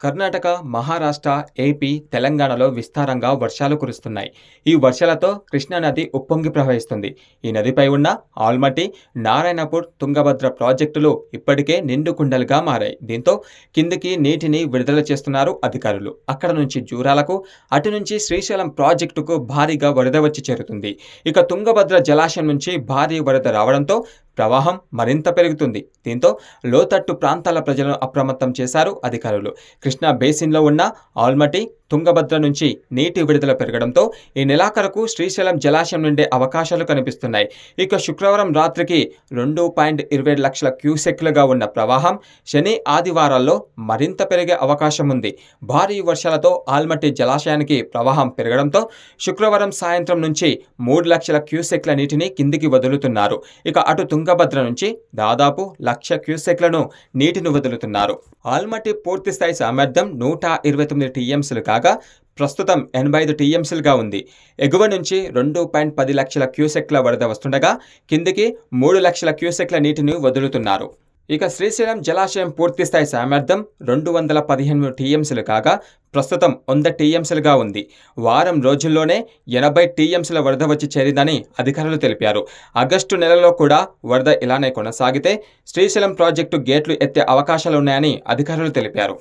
Karnataka Maharashtra AP తెలంగాణలో విస్తారంగా వర్షాలు కురుస్తున్నాయి. ఈ వర్షాలతో కృష్ణానది ఉప్పొంగి ప్రవహిస్తుంది. ఈ నదిపై ఉన్న ఆల్మట్టి నారాయణపూర్ తుంగభద్ర ప్రాజెక్టులు ఇప్పటికే నిండు కుండలుగా మారాయి. దీంతో కిందికి నీటిని విడుదల చేస్తున్నారు అధికారులు. అక్కడ నుంచి జూరాలకు అటు నుంచి శ్రీశైలం ప్రాజెక్టుకు భారీగా వరద వచ్చి చేరుతుంది. ఇక తుంగభద్ర జలాశయం నుంచి భారీ వరద రావడంతో ప్రవాహం మరింత పెరుగుతుంది. దీంతో లోతట్టు ప్రాంతాల ప్రజలను అప్రమత్తం చేశారు అధికారులు. కృష్ణా బేసిన్లో ఉన్న ఆల్మటి తుంగభద్ర నుంచి నీటి విడుదల పెరగడంతో ఈ నెలాఖరుకు శ్రీశైలం జలాశయం నుండే అవకాశాలు కనిపిస్తున్నాయి. ఇక శుక్రవారం రాత్రికి రెండు పాయింట్ ఇరవై లక్షల క్యూసెక్లుగా ఉన్న ప్రవాహం శని ఆదివారాల్లో మరింత పెరిగే అవకాశం ఉంది. భారీ వర్షాలతో ఆల్మట్టి జలాశయానికి ప్రవాహం పెరగడంతో శుక్రవారం సాయంత్రం నుంచి మూడు లక్షల క్యూసెక్ల నీటిని కిందికి వదులుతున్నారు. ఇక అటు తుంగభద్ర నుంచి దాదాపు లక్ష క్యూసెక్లను నీటిని వదులుతున్నారు. ఆల్మట్టి పూర్తి స్థాయి సామర్థ్యం నూట ఇరవై తొమ్మిది టీఎంసీలు కాగా ప్రస్తుతం ఎనభై ఐదు టీఎంసీలుగా ఉంది. ఎగువ నుంచి రెండు పాయింట్ పది లక్షల క్యూసెక్ల వరద వస్తుండగా కిందికి మూడు లక్షల క్యూసెక్ల నీటిని వదులుతున్నారు. ఇక శ్రీశైలం జలాశయం పూర్తి స్థాయి సామర్థ్యం రెండు వందల పదిహేను టీఎంసీలు కాగా ప్రస్తుతం వంద టీఎంసీలుగా ఉంది. వారం రోజుల్లోనే ఎనభై టీఎంసీల వరద వచ్చి చేరిందని అధికారులు తెలిపారు. ఆగస్టు నెలలో కూడా వరద ఇలానే కొనసాగితే శ్రీశైలం ప్రాజెక్టు గేట్లు ఎత్తే అవకాశాలున్నాయని అధికారులు తెలిపారు.